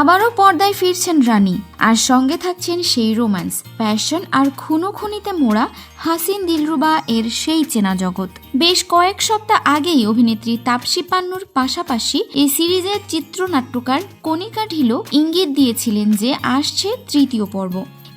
আবারও পর্দায় ফিরছেন রানী, আর সঙ্গে থাকছেন সেই রোম্যান্স। প্যাশন আর খুনো খুনিতে মোড়া হাসিন দিলরুবা এর সেই চেনা জগৎ। বেশ কয়েক সপ্তাহ আগেই অভিনেত্রী তাপসী পান্নুর পাশাপাশি এই সিরিজের চিত্রনাট্যকার কণিকা ঢিলো ইঙ্গিত দিয়েছিলেন যে আসছে তৃতীয় পর্ব।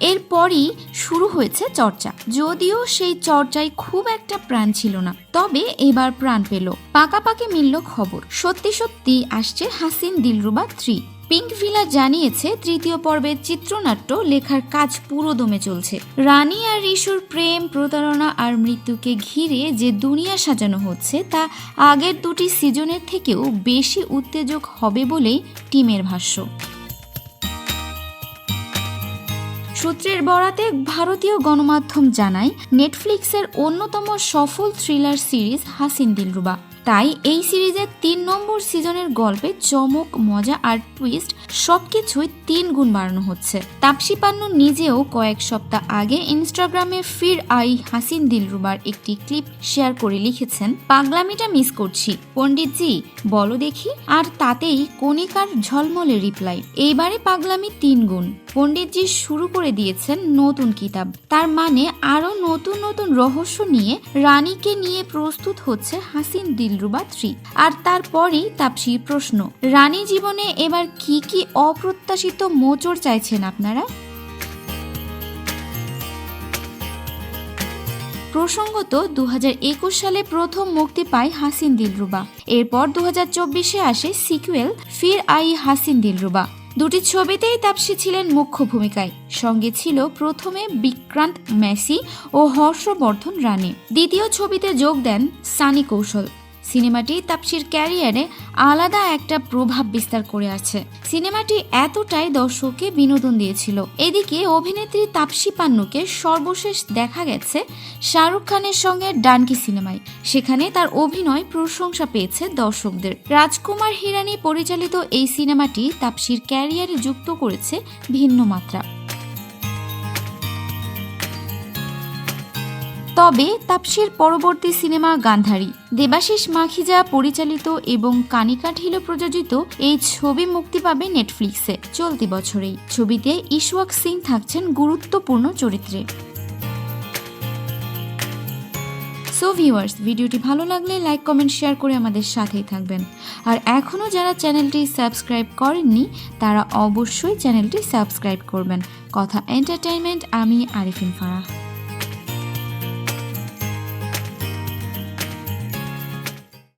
এরপরই শুরু হয়েছে চর্চা। যদিও সেই চর্চায় খুব একটা প্রাণ ছিল না, তবে এবার প্রাণ পেল। পাকাপাকি মিলল খবর। সত্যি সত্যি আসছে Haseen Dilruba three. Pinkvilla জানিয়েছে, তৃতীয় পর্বের চিত্রনাট্য লেখার কাজ পুরো দমে চলছে। রানী আর ঋষুর প্রেম, প্রতারণা আর মৃত্যুকে ঘিরে যে দুনিয়া সাজানো হচ্ছে, তা আগের দুটি সিজনের থেকেও বেশি উত্তেজক হবে বলেই টিমের ভাষ্য। সূত্রের বরাতে ভারতীয় গণমাধ্যম জানায়, নেটফ্লিক্সের অন্যতম সফল থ্রিলার সিরিজ হাসিন দিলরুবা। তাই এই সিরিজের তিন নম্বর সিজনের গল্পে চমক, মজা আর টুইস্ট সবকিছুই তিন গুণ বাড়ানো হচ্ছে। তাপসী পান্নু নিজেও কয়েক সপ্তাহ আগে ইনস্টাগ্রামে ফির আই হাসিন দিলরুবার একটি ক্লিপ শেয়ার করে লিখেছেন, পাগলামিটা মিস করছি। পণ্ডিতজি, বলো দেখি। আর তাতেই কণিকার ঝলমলে রিপ্লাই এইবারে পাগলামি তিন গুণ। পণ্ডিতজি শুরু করে দিয়েছেন নতুন কিতাব। তার মানে আরও নতুন নতুন রহস্য নিয়ে রানীকে নিয়ে প্রস্তুত হচ্ছে হাসিন দিলরুবা থ্রি। আর তারপরেই তাপসীর প্রশ্ন, রানী জীবনে এবার কি কি অপ্রত্যাশিত মোচড় চাইছেন আপনারা? প্রসঙ্গত দু সালে প্রথম মুক্তি পায় হাসিন দিলরুবা। এরপর দু চব্বিশে আসে সিকুয়েল, ফির আই হাসিন দিলরুবা। দুটি ছবিতেই তাপসী ছিলেন মুখ্য ভূমিকায়। সঙ্গে ছিল প্রথমে বিক্রান্ত মেসি ও হর্ষবর্ধন রানী দ্বিতীয় ছবিতে যোগ দেন সানি কৌশল। সিনেমাটি তাপসীর ক্যারিয়ারে আলাদা একটা প্রভাব বিস্তার করে আছে। সিনেমাটি এতটাই দর্শককে বিনোদন দিয়েছিল। এদিকে অভিনেত্রী তাপসী পান্নুকে সর্বশেষ দেখা গেছে শাহরুখ খানের সঙ্গে ডানকি সিনেমায়। সেখানে তার অভিনয় প্রশংসা পেয়েছে দর্শকদের। রাজকুমার হিরানি পরিচালিত এই সিনেমাটি তাপসীর ক্যারিয়ারে যুক্ত করেছে ভিন্ন মাত্রা। তবে তাপসীর পরবর্তী সিনেমা গান্ধারী। দেবাশিস মাখিজা পরিচালিত এবং কানিকা ঢিলো প্রযোজিত এই ছবি মুক্তি পাবে নেটফ্লিক্সে চলতি বছরেই। ছবিতে ইশওয়াক সিং থাকছেন গুরুত্বপূর্ণ চরিত্রে। সো ভিউয়ার্স ভিডিওটি ভালো লাগলে লাইক, কমেন্ট, শেয়ার করে আমাদের সাথেই থাকবেন। আর এখনও যারা চ্যানেলটি সাবস্ক্রাইব করেননি, তারা অবশ্যই চ্যানেলটি সাবস্ক্রাইব করবেন। কথা এন্টারটেইনমেন্ট আমি আরিফিন ফারাহ।